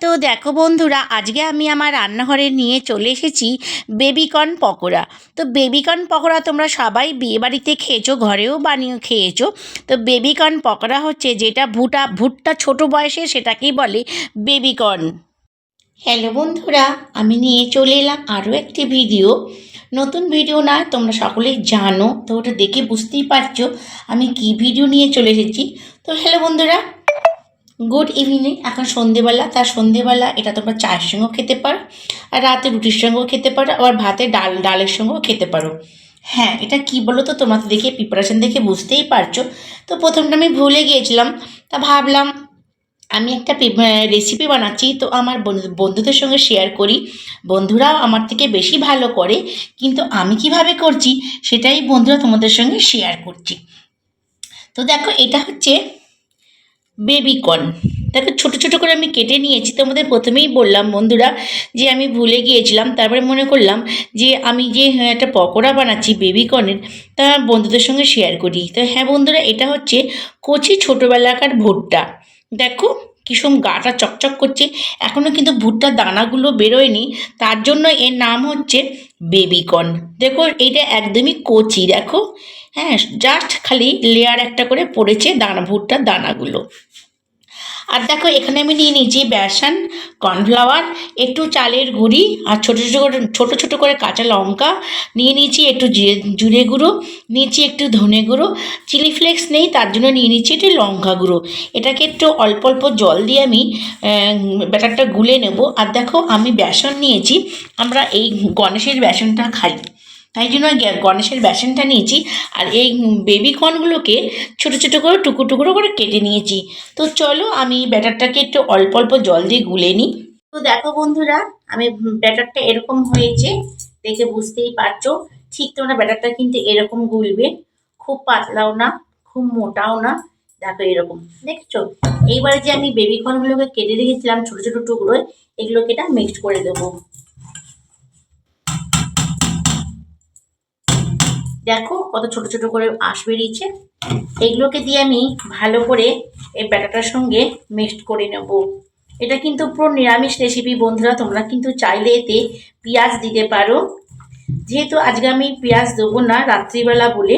তো দেখো বন্ধুরা, আজকে আমি আমার রান্নাঘরে নিয়ে চলে এসেছি বেবিকর্ন পকোড়া। তো বেবিকর্ন পকোড়া তোমরা সবাই বিয়েবাড়িতে খেয়েছো, ঘরেও বানিয়ে খেয়েছো। তো বেবিকর্ন পকোড়া হচ্ছে যেটা ভুটা, ভুট্টা ছোট বয়সে সেটাকেই বলে বেবিকর্ন। হ্যালো বন্ধুরা, আমি নিয়ে চলে এলাম আরও একটি ভিডিও। নতুন ভিডিও না, তোমরা সকলেই জানো, তো ওটা দেখে বুঝতেই পারছ আমি কি ভিডিও নিয়ে চলে এসেছি। তো হ্যালো বন্ধুরা গুড ইভিনিং এখন সন্ধেবেলা, তার সন্ধেবেলা এটা তোমরা চায়ের সঙ্গেও খেতে পারো, আর রাতে রুটির সঙ্গেও খেতে পারো, আবার ভাতে ডাল, ডালের সঙ্গেও খেতে পারো। হ্যাঁ এটা কি বলো তো তোমরা দেখে প্রিপারেশন দেখে বুঝতেই পারছ। তো প্রথমটা আমি ভুলে গিয়েছিলাম, তা ভাবলাম আমি একটা রেসিপি বানাচ্ছি, তো আমার বন্ধু- বন্ধুদের সঙ্গে শেয়ার করি। বন্ধুরাও আমার থেকে বেশি ভালো করে, কিন্তু আমি কীভাবে করছি, সেটাই বন্ধুরা তোমাদের সঙ্গে শেয়ার করছি। তো দেখো, এটা হচ্ছে বেবি তাকে ছোট ছোটো করে আমি কেটে নিয়েছি। তোমাদের প্রথমেই বললাম বন্ধুরা যে আমি ভুলে গিয়েছিলাম তারপরে মনে করলাম যে আমি যে হ্যাঁ, একটা পকোড়া বানাচ্ছি বেবিকর্নের তা বন্ধুদের সঙ্গে শেয়ার করি। তো হ্যাঁ বন্ধুরা এটা হচ্ছে কচি ছোটোবেলাকার ভুট্টা। দেখো কিসম গাটা চকচক করছে। এখনও কিন্তু ভুট্টার দানাগুলো বেরোয়নি। তার জন্য এর নাম হচ্ছে বেবিকর্ন দেখো, এটা একদমই কচি, দেখো। হ্যাঁ জাস্ট খালি লেয়ার একটা করে পড়েছে দানা, ভুট্টার দানাগুলো। আর দেখো, এখানে আমি নিয়ে নিয়েছি বেসন, কর্নফ্লাওয়ার, একটু চালের গুঁড়ি আর ছোটো ছোটো ছোটো ছোটো করে কাঁচা লঙ্কা। নিয়ে নিয়েছি একটু জিরে জিরে গুঁড়ো, নিয়েছি একটু ধনে গুঁড়ো। চিলি ফ্লেক্স নেই, তার জন্য নিয়ে নিচ্ছি একটু লঙ্কা গুঁড়ো। এটাকে একটু অল্প অল্প জল দিয়ে আমি ব্যাটারটা গুলে নেব। আর দেখো, আমি বেসন নিয়েছি, আমরা এই গণেশের বেসনটা খাই। তাই জন্য গণেশের বেসনটা নিয়েছি, আর এই বেবি কর্নগুলোকে ছোটো ছোটো করে, টুকরো টুকরো করে কেটে নিয়েছি। তো চলো আমি ব্যাটারটাকে একটু অল্প অল্প জল দিয়ে গুলে নিই। তো দেখো বন্ধুরা, আমি ব্যাটারটা এরকম হয়েছে, দেখে বুঝতেই পারছ। ঠিক তোমরা ব্যাটারটা কিন্তু এরকম গুলবে, খুব পাতলাও না, খুব মোটাও না, দেখো এরকম। দেখছ? এইবারে যে আমি বেবি কর্নগুলোকে কেটে রেখেছিলাম ছোটো ছোটো টুকরোয়, এগুলোকে এটা মিক্সড করে দেবো। দেখো কত ছোট ছোট করে আঁশ বেরিয়েছে। এগুলোকে দিয়ে আমি ভালো করে এই ব্যাটাটার সঙ্গে মিক্সড করে নেব। এটা কিন্তু পুরো নিরামিষ রেসিপি বন্ধুরা, তোমরা কিন্তু চাইলে এতে পেঁয়াজ দিতে পারো। যেহেতু আজকে আমি পেঁয়াজ দেবো না রাত্রিবেলা বলে,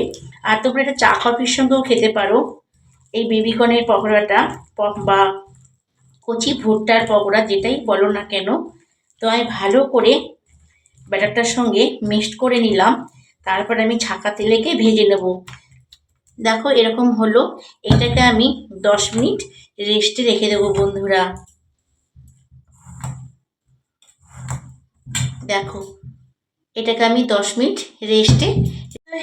আর তোমরা এটা চা কফির সঙ্গেও খেতে পারো। এই বেবিকনের পকোড়াটা বা কচি ভুট্টার পকোড়া যেটাই বলো না কেন, তো আমি ভালো করে ব্যাটারটার সঙ্গে মিক্সড করে নিলাম। তারপর আমি ছাকা তেলেকে ভেজে নেব। দেখো এরকম হলো। এটাকে আমি দশ মিনিট রেস্টে রেখে দেবো বন্ধুরা। দেখো, এটাকে আমি দশ মিনিট রেস্টে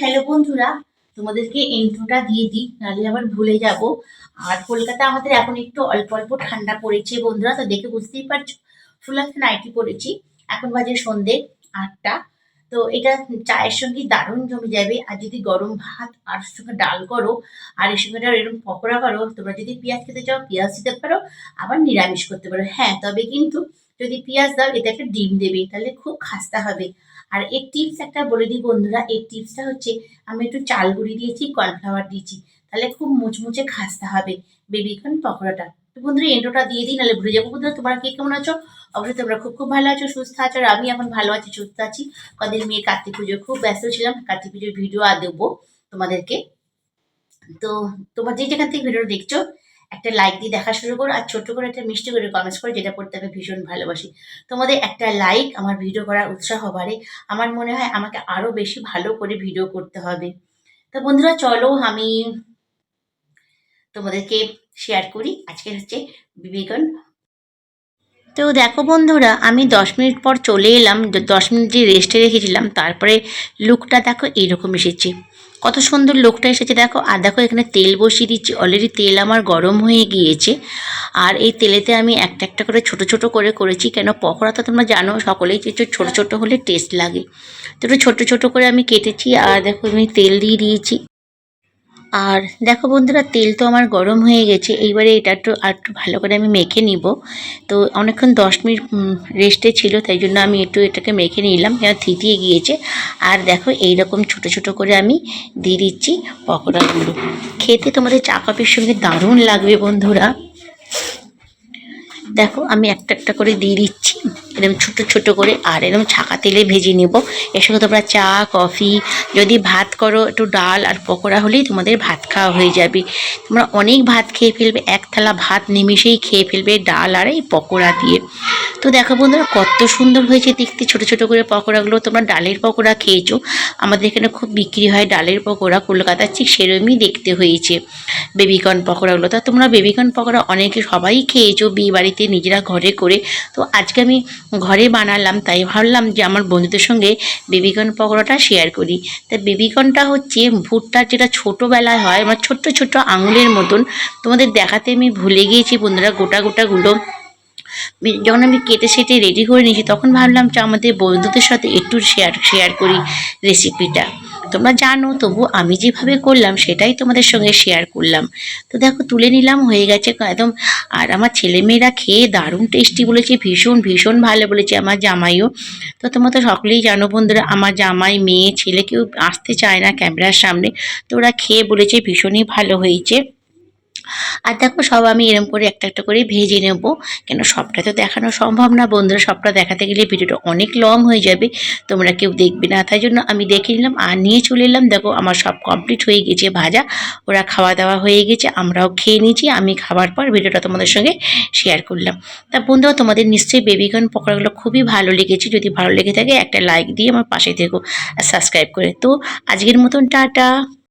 হ্যালো বন্ধুরা, তোমাদেরকে ইন্ট্রোটা দিয়ে দিই, নাহলে আবার ভুলে যাব। আর কলকাতা আমাদের এখন একটু অল্প অল্প ঠান্ডা পড়েছে বন্ধুরা, তো দেখে বুঝতেই পারছ। ফুল একটা নাইটি পড়েছি এখন বাজে সন্ধে আটটা। তো এটা চায়ের সঙ্গে দারুণ জমে যাবে। আর যদি গরম ভাত আর সঙ্গে ডাল করো, আর এর সঙ্গে এরকম পকোড়া করো, তোমরা যদি পেঁয়াজ খেতে চাও, পেঁয়াজ দিতে পারো, আবার নিরামিষ করতে পারো। হ্যাঁ তবে কিন্তু যদি পেঁয়াজ দাও, এটা একটা ডিম দেবে, তাহলে খুব খাস্তা হবে। আর এর টিপস একটা বলে দিই বন্ধুরা, এর টিপসটা হচ্ছে, আমি একটু চাল গুঁড়ি দিয়েছি কর্নফ্লাওয়ার দিয়েছি, তাহলে খুব মুচমুচে খাস্তা হবে। বেবিকর্ন পকোড়াটা। বন্ধুরা এন্ডোটা দিয়ে দিই, নাহলে ভুলে যাব। বন্ধুরা, তোমরা কে কেমন আছো? অবশ্যই তোমরা খুব খুব ভালো আছো, সুস্থ আছো, আর আমি এখন ভালো আছি, সুস্থ আছি। কদিন মেয়ে কার্তিক পুজো খুব ব্যস্ত ছিলাম, কার্তিক পুজোর ভিডিও আর দেবো তোমাদেরকে। তো তোমার যে যেখান থেকে ভিডিও দেখছ, একটা লাইক দিয়ে দেখা শুরু করো, আর ছোট্ট করে একটা মিষ্টি করে কমেন্টস করে, যেটা পড়তে আমি ভীষণ ভালোবাসি। তোমাদের একটা লাইক আমার ভিডিও করার উৎসাহ বাড়ে। আমার মনে হয় আমাকে আরও বেশি ভালো করে ভিডিও করতে হবে। তো বন্ধুরা, চলো আমি তোমাদেরকে শেয়ার করি। আজকে হচ্ছে বিবেকন তো দেখো বন্ধুরা, আমি দশ মিনিট পর চলে এলাম দশ মিনিট যে রেস্টে রেখেছিলাম, তারপরে লুকটা দেখো এইরকম এসেছে। কত সুন্দর লোকটা এসেছে দেখো। আর দেখো এখানে তেল বসিয়ে দিচ্ছি। অলরেডি তেল আমার গরম হয়ে গিয়েছে। আর এই তেলেতে আমি একটা একটা করে ছোট ছোট করে করেছি। কেন? পকোড়া তো তোমরা জানো, সকলেই যে ছোট ছোট হলে টেস্ট লাগে। তো ছোট ছোট করে আমি কেটেছি। আর দেখো আমি তেল দিয়ে দিয়েছি। আর দেখো বন্ধুরা, তেল তো আমার গরম হয়ে গেছে। এইবারে এটা একটু, আর একটু ভালো করে আমি মেখে নিব। তো অনেকক্ষণ দশ মিনিট রেস্টে ছিল, তাই জন্য আমি একটু এটাকে মেখে নিলাম, কেন থিতিয়ে গিয়েছে। আর দেখো এই রকম ছোট ছোট করে আমি দিয়ে দিচ্ছি পকোড়াগুলো। খেতে তোমাদের চা কফির সঙ্গে দারুণ লাগবে বন্ধুরা। দেখো, আমি একটা একটা করে দিয়ে দিচ্ছি। এরকম ছোট ছোট করে আর এরকম ছাকা তেলে ভেজে নেব। এর সঙ্গে তোমরা চা, কফি, যদি ভাত করো, একটু ডাল আর পকোড়া হলেই তোমাদের ভাত খাওয়া হয়ে যাবে। তোমরা অনেক ভাত খেয়ে ফেলবে, এক থালা ভাত নিমিশেই খেয়ে ফেলবে ডাল আর এই পকোড়া দিয়ে। তো দেখো বন্ধুরা, কত সুন্দর হয়েছে দেখতে। ছোট ছোট করে পকোড়াগুলো তোমরা ডালের পকোড়া খেয়েছো। আমাদের এখানে খুব বিক্রি হয় ডালের পকোড়া। কলকাতার ঠিক সেরমই দেখতে হয়েছে বেবিকর্ন পকোড়াগুলো। তা তোমরা বেবিকর্ন পকোড়া অনেকে সবাই খেয়েছো, বিয়ে বাড়িতে নিজেরা ঘরে করে। তো আজকে আমি ঘরে বানালাম, তাই ভাবলাম যে আমার বন্ধুদের সঙ্গে বেবিকন পকোড়াটা শেয়ার করি। তা বেবিকনটা হচ্ছে ভুট্টা যেটা ছোটোবেলায় হয়, আমার ছোট্ট ছোট্ট আঙুলের মতন। তোমাদের দেখাতে আমি ভুলে গিয়েছি বন্ধুরা, গোটা গোটাগুলো যখন আমি কেটে সেটে রেডি করে নিয়েছি, তখন ভাবলাম যে আমাদের বন্ধুদের সাথে একটু শেয়ার শেয়ার করি রেসিপিটা তোমরা জানো, তবু আমি যেভাবে করলাম, সেটাই তোমাদের সঙ্গে শেয়ার করলাম। তো দেখো, তুলে নিলাম, হয়ে গেছে একদম। আর আমার ছেলেমেয়েরা খেয়ে দারুণ টেস্টি বলেছে, ভীষণ ভীষণ ভালো বলেছে আমার জামাইও। তো তোমরা তো সকলেই জানো বন্ধুরা, আমার জামাই, মেয়ে, ছেলে কেউ আসতে চায় না ক্যামেরার সামনে। তো ওরা খেয়ে বলেছে, ভীষণই ভালো হয়েছে। আর দেখো সব আমি এরম করে একটা একটা করে ভেজে নেব। কেন সবটা তো দেখানো সম্ভব না বন্ধুরা, সবটা দেখাতে গেলে ভিডিওটা অনেক লং হয়ে যাবে, তোমরা কেউ দেখবে না। তাই জন্য আমি দেখে নিলাম আর নিয়ে চলে এলাম। দেখো আমার সব কমপ্লিট হয়ে গেছে ভাজা, ওরা খাওয়া দাওয়া হয়ে গেছে, আমরাও খেয়ে নিয়েছি, আমি খাওয়ার পর ভিডিওটা তোমাদের সঙ্গে শেয়ার করলাম। তা বন্ধুরা, তোমাদের নিশ্চয়ই বেবিকর্ন পকোড়াগুলো খুবই ভালো লেগেছে, যদি ভালো লেগে থাকে একটা লাইক দিয়ে আমার পাশে থেকো আর সাবস্ক্রাইব করে। তো আজকের মতন টাটা।